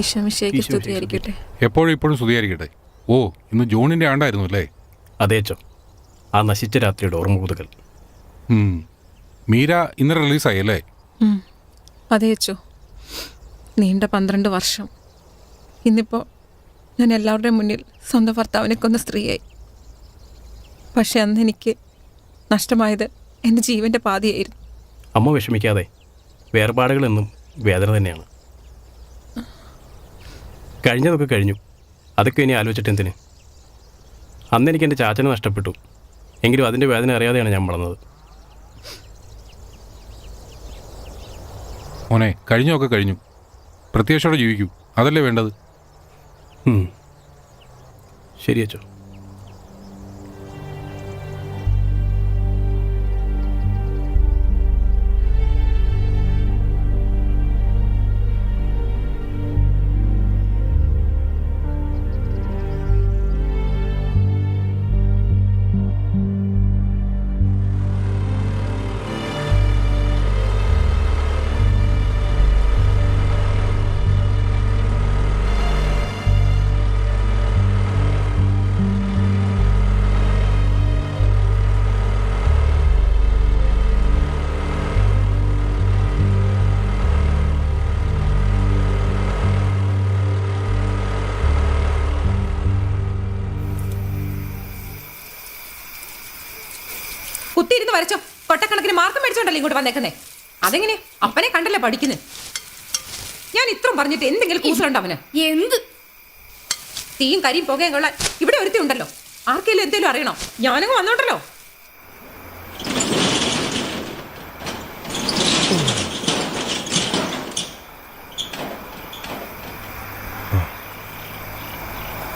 ഈശോമിശേക്ക് സ്തുതിയായിരിക്കട്ടെ. എപ്പോഴും ഇപ്പോഴും സ്തുതിയായിരിക്കട്ടെ? ഓ ഇന്ന് ജോണിന്റെ ആണ്ടായിരുന്നു അല്ലേ അതേച്ചോ ആ നശിച്ച രാത്രിയുടെ ഓർമ്മ പുതുക്കൽ. മീര ഇന്ന് റിലീസായി അല്ലേ. അതെ അച്ചോ. നീണ്ട പന്ത്രണ്ട് വർഷം. ഇന്നിപ്പോൾ ഞാൻ എല്ലാവരുടെയും മുന്നിൽ സ്വന്തം ഭർത്താവിനെ കൊന്ന സ്ത്രീയായി. പക്ഷെ അന്ന് എനിക്ക് നഷ്ടമായത് എന്റെ ജീവന്റെ പാതിയായിരുന്നു. അമ്മ വിഷമിക്കാതെ വേർപാടുകളെന്നും വേദന തന്നെയാണ്. കഴിഞ്ഞതൊക്കെ കഴിഞ്ഞു. അതൊക്കെ ഇനി ആലോചിച്ചിട്ട് എന്തിന്? അന്ന് എനിക്ക് എന്റെ ചാച്ചനെ നഷ്ടപ്പെട്ടു. എങ്കിലും അതിന്റെ വേദന അറിയാതെയാണ് ഞാൻ വളർന്നത്. മോനെ കഴിഞ്ഞൊക്കെ കഴിഞ്ഞു. പ്രത്യേകിച്ചോടെ ജീവിക്കൂ. അതല്ലേ വേണ്ടത്? ശരിയച്ചോ ശരി അച്ചോ വരച്ചോ. കൊട്ടക്കണക്കിന് മാർക്ക് മേടിച്ചോണ്ടല്ലോ ഇങ്ങോട്ട് വന്നേക്കുന്നേ? അതെങ്ങനെ? അപ്പനെ കണ്ടല്ലേ പഠിക്കുന്നത് ഞാൻ ഇത്രയും പറഞ്ഞിട്ട് എന്തെങ്കിലും കൂസലുണ്ടോ അവന്? എന്ത്? തീയും കരിയും പുകയും കൊള്ള ഇവിടെ ഒരുത്തി ഉണ്ടല്ലോ. ആർക്കെങ്കിലും എന്തെങ്കിലും അറിയണോ? ഞാനങ്ങ് വന്നോണ്ടല്ലോ.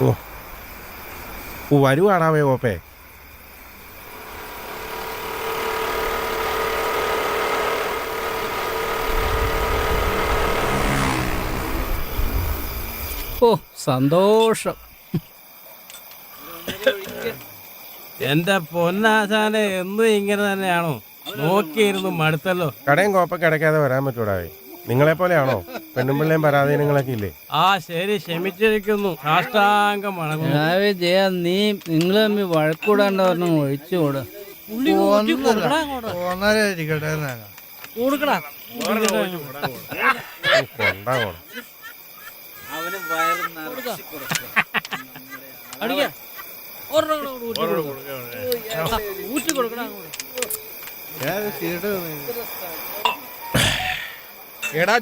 ഓ. വരുവാണാവേ ഓപ്പേ. ഓ സന്തോഷം. എന്റെ പൊന്നാശാനെ എന്നും ഇങ്ങനെ തന്നെയാണോ? നോക്കിയിരുന്നു മടുത്തല്ലോ. കടയും കോപ്പൊക്കെ അടയ്ക്കാതെ വരാൻ പറ്റൂടാവേ നിങ്ങളെ പോലെയാണോ പെണ്ണുമ്പിള്ളേം പരാധീനങ്ങളൊക്കെ ഇല്ലേ? ആ ശരി ക്ഷമിച്ചിരിക്കുന്നു. സാഷ്ടാംഗം രാവിലെ ജയ നീ നിങ്ങൾ തമ്മിൽ വഴക്കൂടാണ്ട് പറഞ്ഞു ഒഴിച്ചുകൂടാ കൊടുക്കടാ കൊണ്ടാവണം എടാ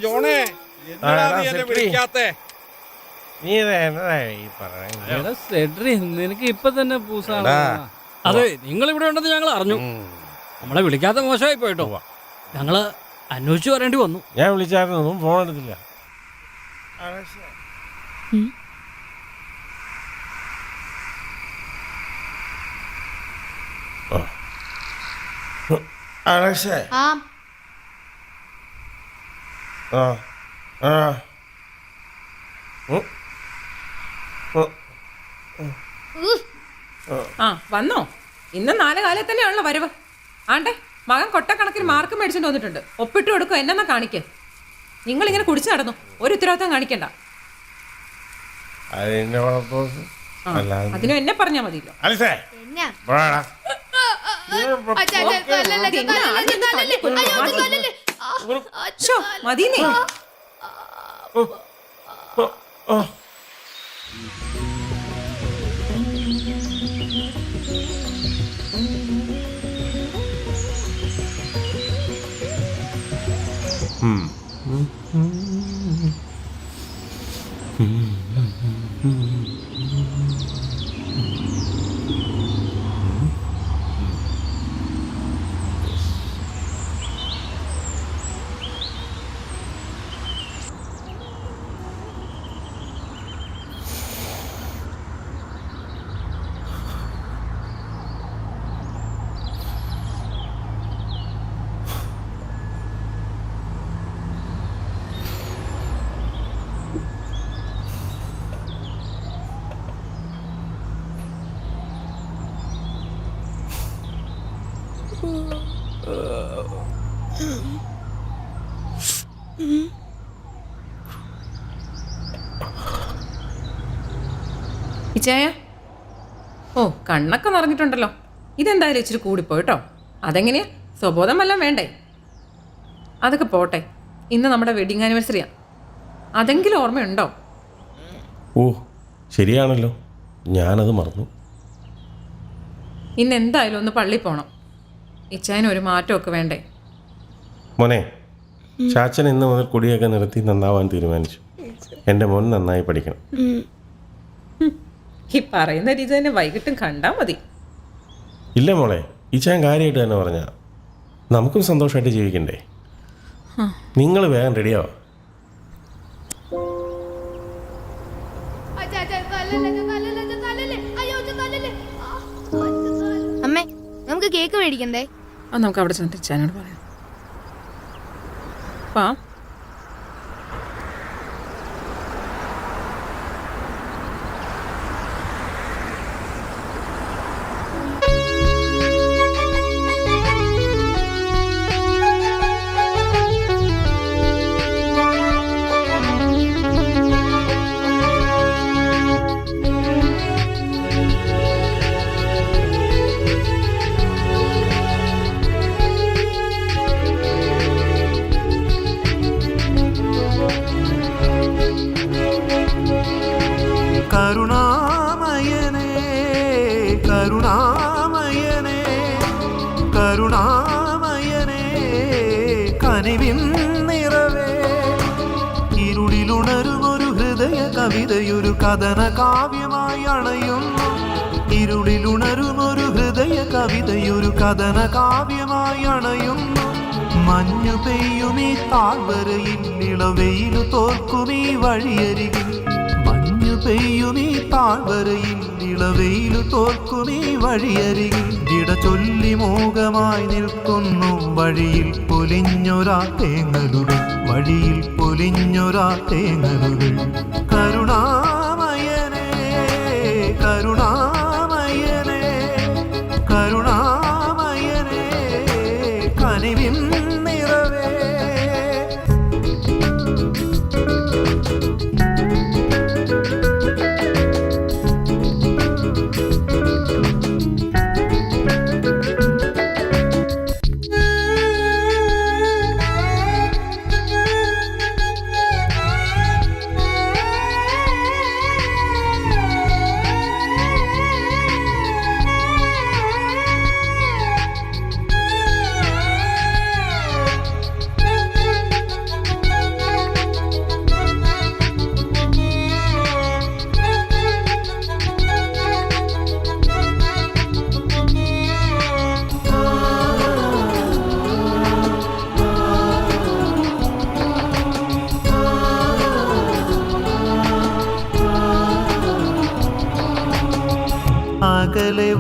ജോണേ എടാ, സെഡ്രി നിനക്ക് ഇപ്പൊ തന്നെ പൂസാണ്? അതെ നിങ്ങൾ ഇവിടെ ഉണ്ടെന്ന് ഞങ്ങൾ അറിഞ്ഞു. നമ്മളെ വിളിക്കാത്ത മോശമായി പോയിട്ടോ. ഞങ്ങൾ അന്വേഷിച്ചു പറയേണ്ടി വന്നു. ഞാൻ വിളിച്ചായിരുന്നു ഫോൺ എടുത്തില്ല. ആ. അലക്സേ ആ. ആ. ആ. ആ. വന്നോ? ഇന്ന് നാല് കാലത്ത് തന്നെയാണല്ലോ വരവ്. ആണ്ടെ മകൻ കൊട്ടക്കണക്കിന് മാർക്ക് മേടിച്ചു വന്നിട്ടുണ്ട്. ഒപ്പിട്ട് കൊടുക്കും എന്നെന്നാ കാണിക്കേ. നിങ്ങളിങ്ങനെ കുടിച്ചു നടന്നു. ഒരു ഉത്തരവാദിത്തം കാണിക്കണ്ട. അതിന്റെ വളർത്തോസ് അതിനും എന്നെ പറഞ്ഞാ മതിയല്ലോ എന്നാ പോടാ അച്ഛാ, അച്ഛാ, കൊല്ലല്ലേ, ഇച്ചായ ഓ കണ്ണൊക്കെ നിറഞ്ഞിട്ടുണ്ടല്ലോ. ഇതെന്തായാലും ഇച്ചിരി കൂടിപ്പോയി കേട്ടോ അതെങ്ങനെയാ? സ്വബോധം വല്ലതും വേണ്ടേ? അതൊക്കെ പോട്ടെ. ഇന്ന് നമ്മുടെ വെഡിങ് ആനിവേഴ്സറിയാ അതെങ്കിലും ഓർമ്മയുണ്ടോ? ഓ ശരിയാണല്ലോ. ഞാനത് മറന്നു. ഇന്ന് എന്തായാലും ഒന്ന് പള്ളി പോണം. ഇച്ചായന് ഒരു മാറ്റമൊക്കെ വേണ്ടേ? മോനെ ചാച്ചൻ ഇന്ന് മുതൽ കുടിയൊക്കെ നിർത്തി നന്നാവാൻ തീരുമാനിച്ചു. എന്റെ മോൻ നന്നായി പഠിക്കണം. ഈ പറയുന്ന രീതി തന്നെ വൈകിട്ടും കണ്ടാൽ മതി. ഇല്ല മോളെ ഈ ചാൻ കാര്യമായിട്ട് തന്നെ പറഞ്ഞ നമുക്കും സന്തോഷമായിട്ട് ജീവിക്കണ്ടേ? നിങ്ങൾ വേഗം റെഡിയാവാ. അമ്മേ നമുക്ക് കേക്ക് മേടിക്കണ്ടേ? നമുക്ക് അവിടെ ചെന്നിട്ട് ഇച്ചായനോട് പറയാം. കരുണാമയനേ കരുണാമയനേ കനിവിൻ നിറവേ. ഇരുളിലുണരുമൊരു ഹൃദയ കവിതയൊരു കഥന കാവ്യമായി അണയുന്നു ഇരുളിലുണരുമൊരു ഹൃദയ കവിതയൊരു കഥന കാവ്യമായി അണയുന്നു മഞ്ഞു പെയ്യുമീ താഴ്വരയിൽ ഇളവെയിലു തോൽക്കുമീ വഴിയരികിൽ. മഞ്ഞു പെയ്യുമീ താഴ്വരയിൽ ഇളവെയിലു തോൽക്കുമീ വഴിയരികിൽ. ഇട ചൊല്ലി മോഹമായി നിൽക്കുന്നു. വഴിയിൽ പൊലിഞ്ഞൊരാ തേങ്ങലുകൾ. വഴിയിൽ പൊലിഞ്ഞൊരാ തേങ്ങലുകൾ.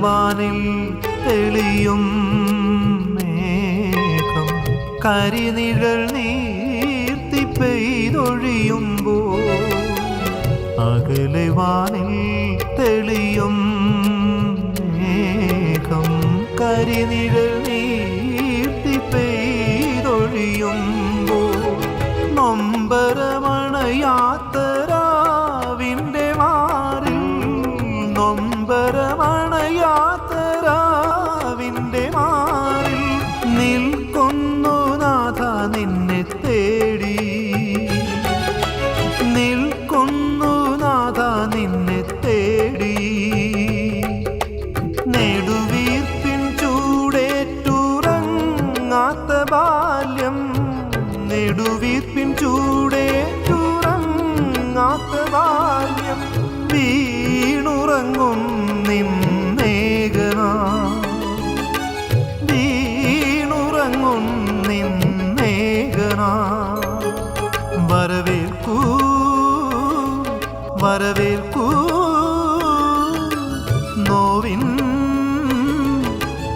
വാനിൽ തെളിയും മേഘം. കരിനിഴൽ നീർത്തി പെയ്തൊഴിയുമ്പോ അകലെ വാനിൽ തെളിയും വരവേൽക്കൂ. നോവിൻ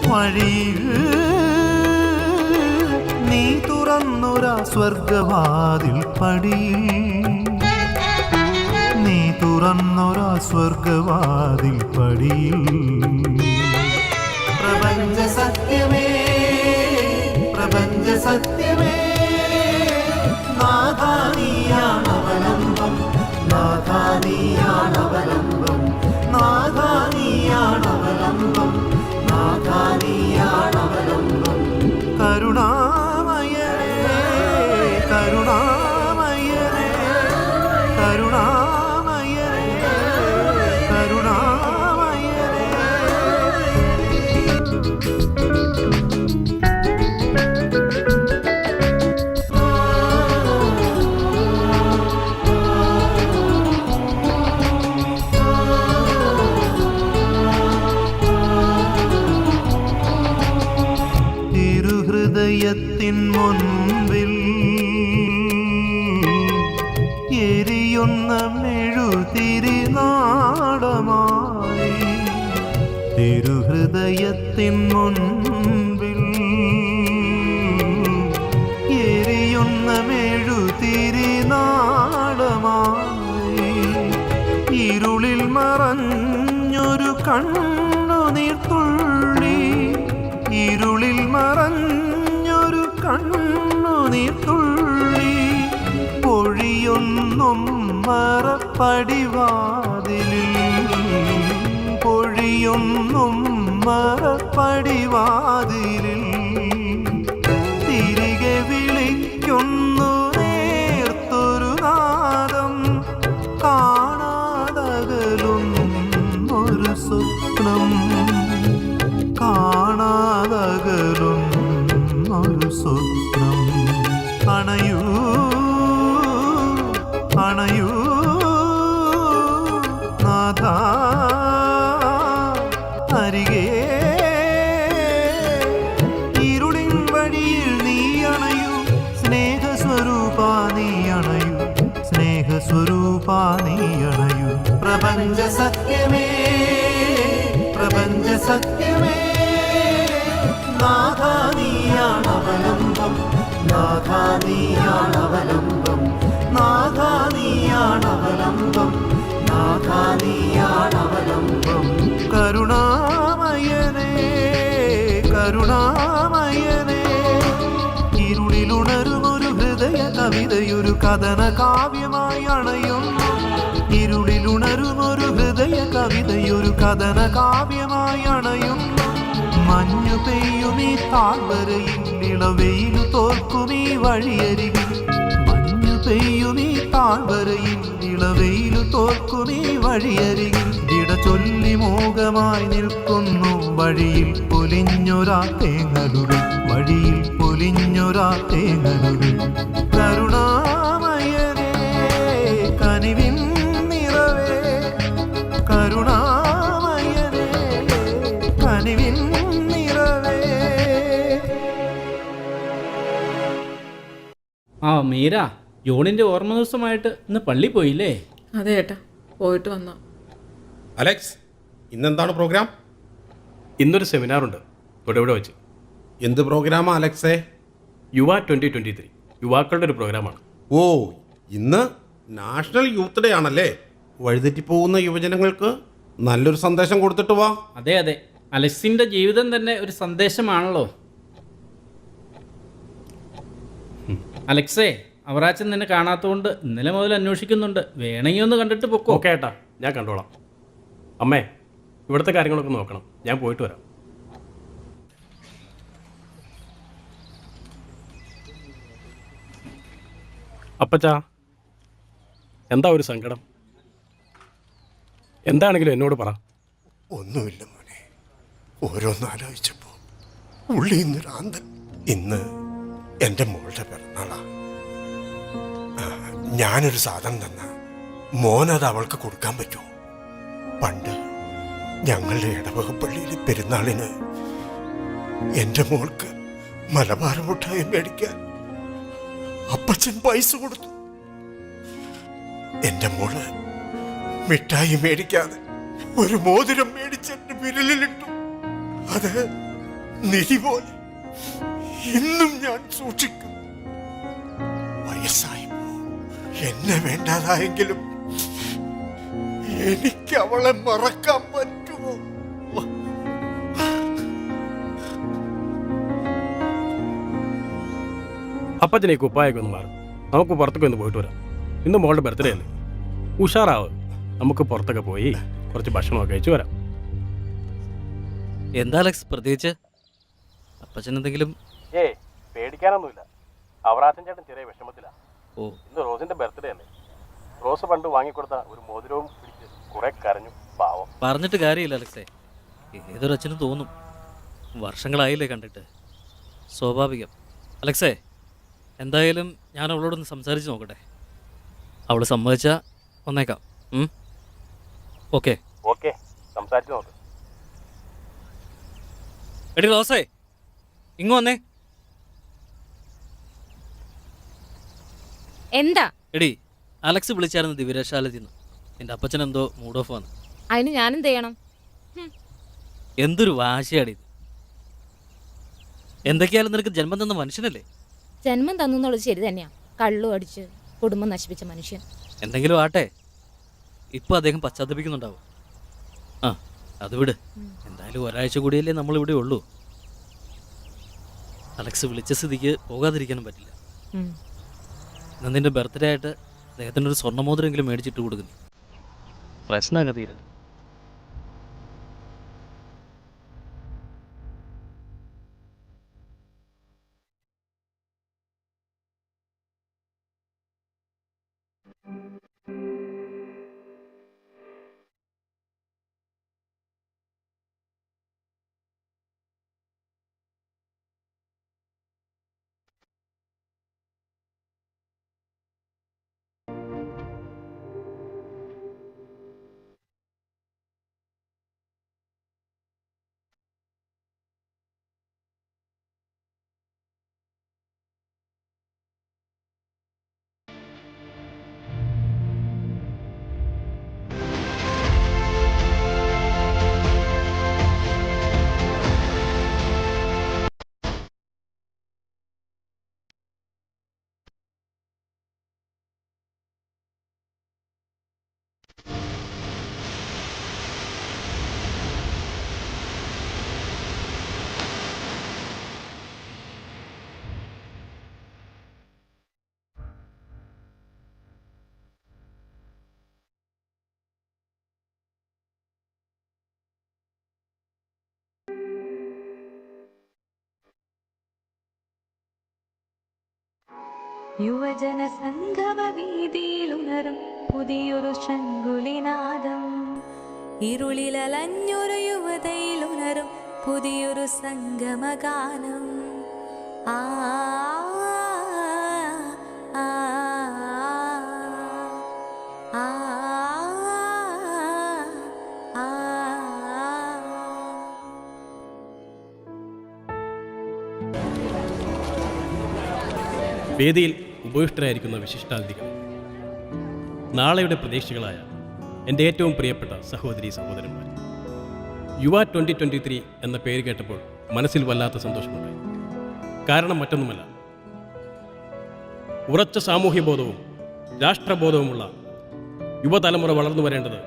വഴിയിൽ നീ തുറന്നൊരാ സ്വർഗവാതിൽ പടി. നീ തുറന്നൊരാ സ്വർഗവാതിൽ പടി. പ്രപഞ്ച സത്യമേ പ്രപഞ്ച സത്യമേ നാഥാനീയാമവലംബം നാഥാനിയാണവലംബം കരുണാമയനേ കരുണാമയനേ മെഴുതിരി നാടമായി ഇരുളിൽ മറഞ്ഞൊരു കണ്ണു നീർത്തുള്ളി ഇരുളിൽ മറഞ്ഞൊരു കണ്ണു നീർത്തുള്ളി പൊഴിയൊന്നും മറപ്പടിവാതിലിൽ. പൊഴിയൊന്നും മറപ്പടിവാതിലിൽ. തിരികെ വിളിക്കുന്നു അണയൂ അണയൂ. നാഥ അരികേ ഇരുളിൻ വഴിയിൽ നീ അണയൂ. സ്നേഹസ്വരൂപ നീ അണയൂ. സ്നേഹസ്വരൂപ നീ അണയൂ. പ്രപഞ്ച സത്യമേ പ്രപഞ്ച സത്യമേ. നാഥാ നീയാണവലംബം കരുണാമയനേ കരുണാമയനേ ഹൃദയ കവിതയൊരു കഥന കാവ്യമായി അണയും. ഇരുളിലുണരുമൊരു ഹൃദയ കവിതയൊരു കഥന കാവ്യമായി അണയും. മഞ്ഞു പെയ്യുമീ താഴ്വരയിൽ ഇളവെയിലു തോൽക്കുമീ വഴിയരികിൽ. മഞ്ഞു പെയ്യുമീ താഴ്വരയിൽ ഇളവെയിലു തോൽക്കുമീ വഴിയരികിൽ. ഇട ചൊല്ലി മോഹമായി നിൽക്കുന്നു വഴിയിൽ പൊലിഞ്ഞൊരാ തേങ്ങലുകൾ. വഴിയിൽ പൊലിഞ്ഞൊരാ തേങ്ങലുകൾ. കരുണാമയനേ ആ മീര ജോണിന്റെ ഓർമ്മ ദിവസമായിട്ട് ഇന്ന് പള്ളി പോയില്ലേ? അതെ ഏട്ടാ പോയിട്ട് വന്നോ. അലക്സ് ഇന്നെന്താണ് പ്രോഗ്രാം? ഇന്നൊരു സെമിനാറുണ്ട് ഇവിടെ ഇവിടെ വെച്ച്. എന്ത് പ്രോഗ്രാമാ അലക്സേ? യുവ ട്വന്റി ട്വന്റി ത്രീ യുവാക്കളുടെ ഒരു പ്രോഗ്രാമാണ്. ഓ ഇന്ന് നാഷണൽ യൂത്ത് ഡേ ആണല്ലേ? വഴിതെറ്റിപ്പോകുന്ന യുവജനങ്ങൾക്ക് നല്ലൊരു സന്ദേശം കൊടുത്തിട്ട് വാ. അതെ അതെ. അലക്സിന്റെ ജീവിതം തന്നെ ഒരു സന്ദേശമാണല്ലോ ഉം. അലക്സേ അവറാച്ചൻ നിന്നെ കാണാത്തതുകൊണ്ട് ഇന്നലെ മുതൽ അന്വേഷിക്കുന്നുണ്ട്. വേണമെങ്കിൽ ഒന്ന് കണ്ടിട്ട് പൊക്കോ. ഓക്കെ ഏട്ടാ ഞാൻ കണ്ടോളാം. അമ്മേ ഇവിടുത്തെ കാര്യങ്ങളൊക്കെ നോക്കണം. ഞാൻ പോയിട്ട് വരാം. അപ്പച്ചാ എന്താ ഒരു സങ്കടം? എന്താണെങ്കിലും എന്നോട് പറ. ഒന്നുമില്ല മോനെ. ഓരോന്ന് ആലോചിച്ചപ്പോ ഉള്ളി ഇന്ന് ആന്തൻ ഇന്ന് എന്റെ മോളുടെ പിറന്നാളാ. ആ, ഞാനൊരു സാധനം തന്ന. മോനത് അവൾക്ക് കൊടുക്കാൻ പറ്റുമോ? പണ്ട് ഞങ്ങളുടെ ഇടവക പള്ളിയിലെ പെരുന്നാളിന് എന്റെ മോൾക്ക് മലബാർ മുട്ടായി മേടിക്കാൻ അപ്പച്ചൻ പൈസ കൊടുത്തു. എന്റെ മോൾ മിഠായി മേടിക്കാതെ ഒരു മോതിരം മേടിച്ച് എന്റെ വിരലിലിട്ടു. അത് നിധി പോലെ ഇന്നും ഞാൻ സൂക്ഷിക്കും വയസ്സായി എന്നെ വേണ്ടാതായെങ്കിലും എനിക്ക് അവളെ മറക്കാൻ പറ്റുമോ? അപ്പച്ചനെ കുപ്പായൊക്കെ ഒന്ന് മാറും. നമുക്ക് പുറത്തൊക്കെ ഒന്ന് പോയിട്ട് വരാം. ഇന്ന് മോളുടെ ബർത്ത്ഡേ അല്ലേ? ഉഷാറാവ്. നമുക്ക് പുറത്തൊക്കെ പോയി കുറച്ച് ഭക്ഷണമൊക്കെ കഴിച്ചു വരാം. എന്താ അലക്സ്? പ്രത്യേകിച്ച്? അപ്പച്ചൻ എന്തെങ്കിലും ഏ പേടിക്കാനൊന്നുമില്ല. അവറാച്ചൻ ചേട്ടൻ ചെറിയ വിഷമത്തിലാ. ഓ. ഇന്ന് റോസിന്റെ ബർത്ത്ഡേ അല്ലേ? റോസ് പണ്ട് വാങ്ങിക്കൊടുത്ത ഒരു മോതിരവും പിടിച്ച് കുറെ കരഞ്ഞു. പാവം. പറഞ്ഞിട്ട് കാര്യമില്ല അലക്സേ. ഏതൊരു അച്ഛനും തോന്നും. വർഷങ്ങളായില്ലേ കണ്ടിട്ട്. സ്വാഭാവികം. അലക്സേ എന്തായാലും ഞാൻ അവളോടൊന്ന് സംസാരിച്ച് നോക്കട്ടെ. അവൾ സമ്മതിച്ചാൽ വന്നേക്കാം. ഓക്കെ. ഓക്കെ സംസാരിച്ച് നോക്ക്. എടി റോസേ ഇങ്ങ് വന്നേ. എന്താ? എടി അലക്സ് വിളിച്ചായിരുന്നു ദിവ്യരശാലത്തിൽ നിന്ന് അപ്പച്ചൻ എന്തോ മൂഡ് ഓഫ് ആണ്. അതിന് ഞാൻ എന്ത് ചെയ്യണം എന്തൊരു വാശിയാടി ഇത്. എന്തൊക്കെയാലും നിനക്ക് ജന്മം തന്ന മനുഷ്യനല്ലേ? ജന്മം തന്നു എന്നുള്ളത് ശരി തന്നെയാ. കള്ളു അടിച്ച് കുടുംബം നശിപ്പിച്ച മനുഷ്യൻ. എന്തെങ്കിലും ആട്ടെ. ഇപ്പൊ അദ്ദേഹം പശ്ചാത്തപിക്കുന്നുണ്ടാവും. ആ അത് വിട്. എന്തായാലും ഒരാഴ്ച കൂടിയല്ലേ നമ്മൾ ഇവിടെ ഉള്ളൂ. അലക്സ് വിളിച്ച സ്ഥിതിക്ക് പോകാതിരിക്കാനും പറ്റില്ല. ഉം. ഇന്ന് നിന്റെ ബർത്ത്ഡേ ആയിട്ട് അദ്ദേഹത്തിന് ഒരു സ്വർണമോതിരെങ്കിലും മേടിച്ചിട്ട് കൊടുക്കുന്നു. പ്രശ്നമൊക്കെ തീരും. യുവജന സംഗമ വീതിയിലുണരും പുതിയൊരു ശങ്കുലിനാദം ഇരുളിലലഞ്ഞൊരു യുവതയിലുണരും പുതിയൊരു സംഗമഗാനം. ആ വേദിയിൽ ഉപവിഷ്ടരായിരിക്കുന്ന വിശിഷ്ടാതിഥികൾ. നാളെയുടെ പ്രതീക്ഷകളായ എന്റെ ഏറ്റവും പ്രിയപ്പെട്ട സഹോദരി സഹോദരന്മാർ. യുവ ട്വന്റി ട്വന്റി ത്രീ എന്ന പേര് കേട്ടപ്പോൾ മനസ്സിൽ വല്ലാത്ത സന്തോഷമുണ്ടായി. കാരണം മറ്റൊന്നുമല്ല ഉറച്ച സാമൂഹ്യബോധവും രാഷ്ട്രബോധവുമുള്ള യുവതലമുറ വളർന്നു വരേണ്ടത്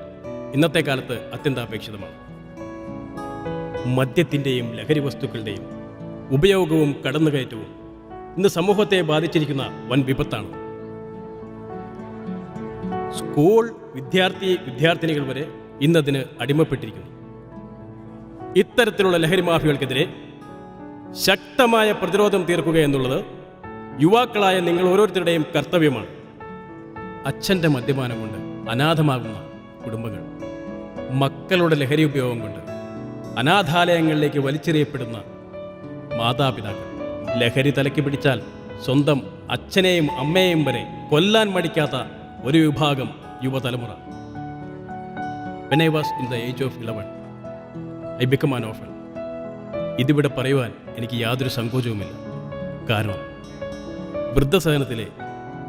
ഇന്നത്തെ കാലത്ത് അത്യന്താപേക്ഷിതമാണ്. മദ്യത്തിന്റെയും ലഹരി വസ്തുക്കളുടെയും ഉപയോഗവും കടന്നുകയറ്റവും ഇന്ന് സമൂഹത്തെ ബാധിച്ചിരിക്കുന്ന വൻ വിപത്താണ്. സ്കൂൾ വിദ്യാർത്ഥി വിദ്യാർത്ഥിനികൾ വരെ ഇന്നതിന് അടിമപ്പെട്ടിരിക്കുന്നു. ഇത്തരത്തിലുള്ള ലഹരി മാഫിയകൾക്കെതിരെ ശക്തമായ പ്രതിരോധം തീർക്കുക എന്നുള്ളത് യുവാക്കളായ നിങ്ങൾ ഓരോരുത്തരുടെയും കർത്തവ്യമാണ്. അച്ഛന്റെ മദ്യപാനം കൊണ്ട് അനാഥമാകുന്ന കുടുംബങ്ങൾ മക്കളുടെ ലഹരി ഉപയോഗം കൊണ്ട് അനാഥാലയങ്ങളിലേക്ക് വലിച്ചെറിയപ്പെടുന്ന മാതാപിതാക്കൾ. ലഹരി തലയ്ക്ക് പിടിച്ചാൽ സ്വന്തം അച്ഛനെയും അമ്മയെയും വരെ കൊല്ലാൻ മടിക്കാത്ത ഒരു വിഭാഗം യുവതലമുറ. In the age of eleven I become an orphan ഇതിവിടെ പറയുവാൻ എനിക്ക് യാതൊരു സങ്കോചവുമില്ല. കാരണം വൃദ്ധസദനത്തിലെ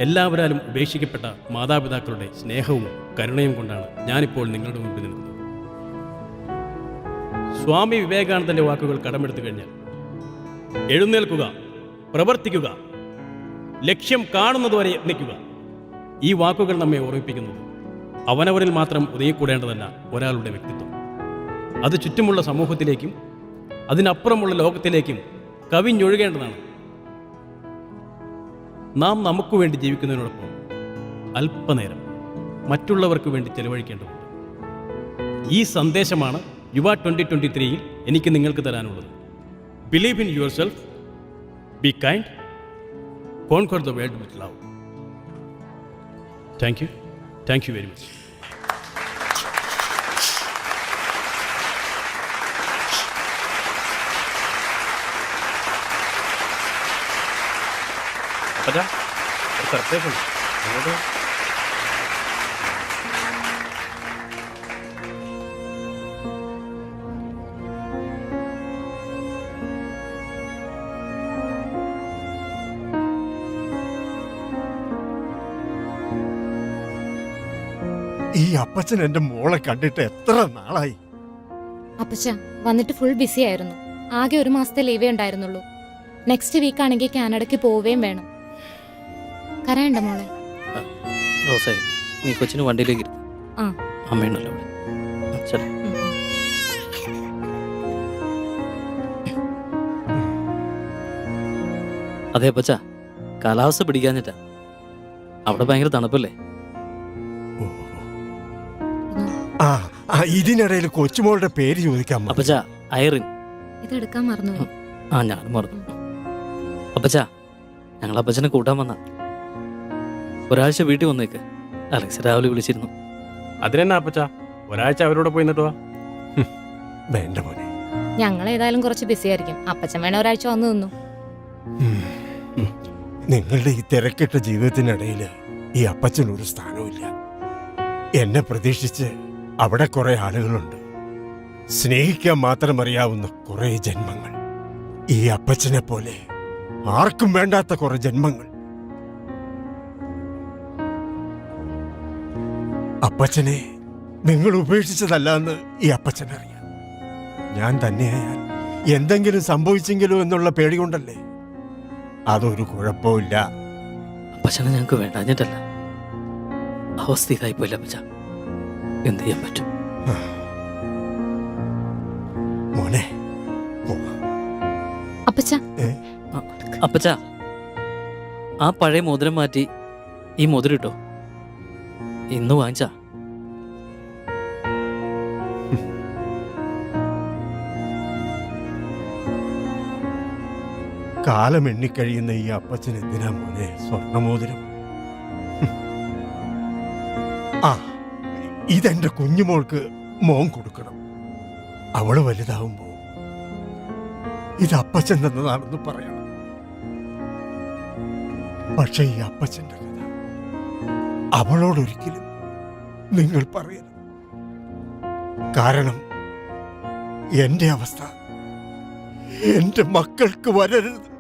എല്ലാവരാലും ഉപേക്ഷിക്കപ്പെട്ട മാതാപിതാക്കളുടെ സ്നേഹവും കരുണയും കൊണ്ടാണ് ഞാനിപ്പോൾ നിങ്ങളുടെ മുമ്പിൽ നിൽക്കുന്നത്. സ്വാമി വിവേകാനന്ദന്റെ വാക്കുകൾ കടമെടുത്തു കഴിഞ്ഞാൽ എഴുന്നേൽക്കുക പ്രവർത്തിക്കുക ലക്ഷ്യം കാണുന്നതുവരെ യത്നിക്കുക. ഈ വാക്കുകൾ നമ്മെ ഓർമ്മിപ്പിക്കുന്നു അവനവരിൽ മാത്രം ഉദയക്കൂടേണ്ടതല്ല ഒരാളുടെ വ്യക്തിത്വം. അത് ചുറ്റുമുള്ള സമൂഹത്തിലേക്കും അതിനപ്പുറമുള്ള ലോകത്തിലേക്കും കവിഞ്ഞൊഴുകേണ്ടതാണ്. നാം നമുക്ക് വേണ്ടി ജീവിക്കുന്നതിനോടൊപ്പം അല്പനേരം മറ്റുള്ളവർക്ക് വേണ്ടി ചെലവഴിക്കേണ്ടതുണ്ട്. ഈ സന്ദേശമാണ് യുവ ട്വന്റി ട്വന്റി ത്രീയിൽ എനിക്ക് നിങ്ങൾക്ക് തരാനുള്ളത്. Believe in yourself, be kind, conquer the world with love. Thank you. Thank you very much. But, uh. അപ്പച്ചൻ എന്റെ മോളെ കണ്ടിട്ട് എത്ര നാളായി? അപ്പച്ച വന്നിട്ട് ഫുൾ ബിസി ആയിരുന്നു. ആകെ ഒരു മാസത്തെ ലീവേ ഉണ്ടായിരുന്നുള്ളൂ. നെക്സ്റ്റ് വീക്ക് ആണെങ്കിൽ കാനഡയ്ക്ക് പോവുകയും വേണം. കരയണ്ട മോളെ. റോസേ നീ കൊച്ചിന് വണ്ടിയിലേക്ക് ആ. അമ്മയുണ്ടല്ലോ അവിടെ. ശരി. അതെ അപ്പച്ച. കാലാവസ്ഥ പിടിക്കാഞ്ഞിട്ടാ. അവിടെ ഭയങ്കര തണുപ്പല്ലേ? ആ ആ ഇതിനിടയിൽ കൊച്ചുമോളുടെ പേര് ചോദിക്കാൻ മറന്നു. അപ്പച്ച ഐറിൻ. ഇതെടുക്കാൻ മറന്നുപോയി. ആ ഞാൻ മറന്നു. അപ്പച്ച ഞങ്ങൾ അപ്പച്ചനെ കൂട്ടാൻ വന്ന. ഒരാഴ്ച വീട്ടിൽ വന്നേക്ക്. അലക്സ് രാവിലെ വിളിച്ചിരുന്നു. അതിനെന്നാ അപ്പച്ച? ഒരാഴ്ച അവരോട് പോയി നിന്നിട്ട് വാ. വേണ്ട മോനെ. ഞങ്ങൾ ഏതായാലും കുറച്ച് ബിസി ആയിരിക്കും. അപ്പച്ചൻ വേണേ ഒരാഴ്ച വന്നു നിന്നു. ഉം. നിങ്ങളുടെ ഈ തിരക്കിട്ട ജീവിതത്തിനിടയിൽ ഈ അപ്പച്ചനൊരു സ്ഥാനവുമില്ല. എന്നെ പ്രതീക്ഷിച്ച് അവിടെ കുറെ ആളുകളുണ്ട്. സ്നേഹിക്കാൻ മാത്രം അറിയാവുന്ന കുറെ ജന്മങ്ങൾ. ഈ അപ്പച്ചനെ പോലെ ആർക്കും വേണ്ടാത്ത കുറെ ജന്മങ്ങൾ. അപ്പച്ചനെ നിങ്ങൾ ഉപേക്ഷിച്ചതല്ല എന്ന് ഈ അപ്പച്ചനറിയാം ഞാൻ തന്നെയായാൽ എന്തെങ്കിലും സംഭവിച്ചെങ്കിലോ എന്നുള്ള പേടി കൊണ്ടല്ലേ? അതൊരു കുഴപ്പമില്ല അപ്പച്ചനെ ഞങ്ങൾക്ക് വേണ്ടാഞ്ഞിട്ടല്ല അവസ്ഥ ഇതായി പോയില്ല അപ്പച്ച? എന്ത് ചെയ്യാൻ പറ്റും? മോനെ. അപ്പച്ച. അപ്പച്ച ആ പഴയ മോതിരം മാറ്റി ഈ മോതിരം ഇട്ടോ. ഇന്ന് വാങ്ങിച്ചാ. കാലം എണ്ണിക്കഴിയുന്ന ഈ അപ്പച്ചൻ എന്തിനാ മോനെ? സ്വർണമോതിരം. ആ ഇതെന്റെ കുഞ്ഞുമോൾക്ക് മോൻ കൊടുക്കണം. അവൾ വലുതാവുമ്പോ ഇത് അപ്പച്ചൻ തന്നതാണെന്ന് പറയണം. പക്ഷെ ഈ അപ്പച്ചന്റെ കഥ അവളോടൊരിക്കലും നിങ്ങൾ പറയരുത്. കാരണം എന്റെ അവസ്ഥ എന്റെ മക്കൾക്ക് വരരുത്.